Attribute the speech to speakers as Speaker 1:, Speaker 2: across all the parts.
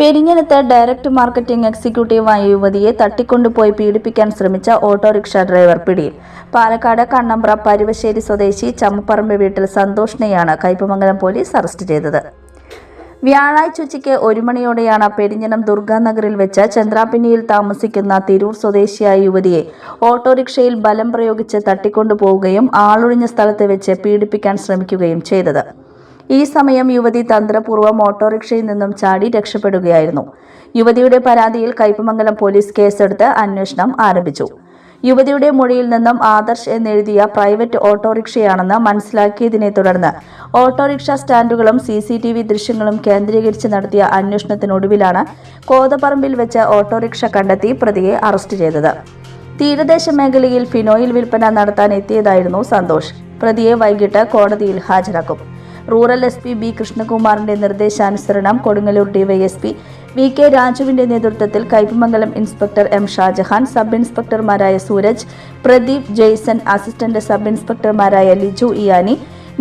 Speaker 1: പെരിഞ്ഞനത്ത് direct marketing എക്സിക്യൂട്ടീവായ യുവതിയെ തട്ടിക്കൊണ്ടുപോയി പീഡിപ്പിക്കാൻ ശ്രമിച്ച ഓട്ടോറിക്ഷ ഡ്രൈവർ പിടിയിൽ. പാലക്കാട് കണ്ണമ്പ്ര പരുവശ്ശേരി സ്വദേശി ചമ്മപ്പറമ്പ് വീട്ടിൽ സന്തോഷിനെയാണ് കയ്പമംഗലം പോലീസ് അറസ്റ്റ് ചെയ്തത്. വ്യാഴാഴ്ച ഉച്ചയ്ക്ക് ഒരു മണിയോടെയാണ് പെരിഞ്ഞനം ദുർഗാനഗറിൽ വെച്ച് ചന്ദ്രാപിന്നിയിൽ താമസിക്കുന്ന തിരൂർ സ്വദേശിയായ യുവതിയെ ഓട്ടോറിക്ഷയിൽ ബലം പ്രയോഗിച്ച് തട്ടിക്കൊണ്ടുപോവുകയും ആളൊഴിഞ്ഞ സ്ഥലത്ത് വെച്ച് പീഡിപ്പിക്കാൻ ശ്രമിക്കുകയും ചെയ്തത്. ഈ സമയം യുവതി തന്ത്രപൂർവം ഓട്ടോറിക്ഷയിൽ നിന്നും ചാടി രക്ഷപ്പെടുകയായിരുന്നു. യുവതിയുടെ പരാതിയിൽ കയ്പമംഗലം പോലീസ് കേസെടുത്ത് അന്വേഷണം ആരംഭിച്ചു. യുവതിയുടെ മൊഴിയിൽ നിന്നും ആദർശ് എന്നെഴുതിയ പ്രൈവറ്റ് ഓട്ടോറിക്ഷയാണെന്ന് മനസ്സിലാക്കിയതിനെ തുടർന്ന് ഓട്ടോറിക്ഷ സ്റ്റാൻഡുകളും സി സി ടി വി ദൃശ്യങ്ങളും കേന്ദ്രീകരിച്ച് നടത്തിയ അന്വേഷണത്തിനൊടുവിലാണ് കോതപ്പറമ്പിൽ വെച്ച് ഓട്ടോറിക്ഷ കണ്ടെത്തി പ്രതിയെ അറസ്റ്റ് ചെയ്തത്. തീരദേശ മേഖലയിൽ ഫിനോയിൽ വിൽപ്പന നടത്താൻ എത്തിയതായിരുന്നു സന്തോഷ്. പ്രതിയെ വൈകിട്ട് കോടതിയിൽ ഹാജരാക്കും. റൂറൽ എസ് പി ബി കൃഷ്ണകുമാറിന്റെ നിർദ്ദേശാനുസരണം കൊടുങ്ങല്ലൂർ ഡിവൈഎസ്പി വി കെ രാജുവിന്റെ നേതൃത്വത്തിൽ Kaipamangalam inspector M Shajahan sub ഇൻസ്പെക്ടർമാരായ Sooraj Pradeep Jaison assistant sub ഇൻസ്പെക്ടർമാരായ ലിജു ഇയാനി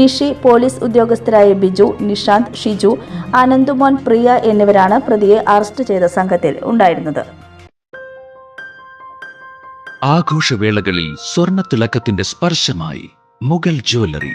Speaker 1: നിഷി പോലീസ് ഉദ്യോഗസ്ഥരായ ബിജു നിഷാന്ത് ഷിജു അനന്തുമോൻ പ്രിയ എന്നിവരാണ് പ്രതിയെ അറസ്റ്റ് ചെയ്ത സംഘത്തിൽ ഉണ്ടായിരുന്നത്.
Speaker 2: ആഘോഷവേളകളിൽ സ്വർണ തിളക്കത്തിന്റെ സ്പർശമായി മുഗൾ ജ്വല്ലറി.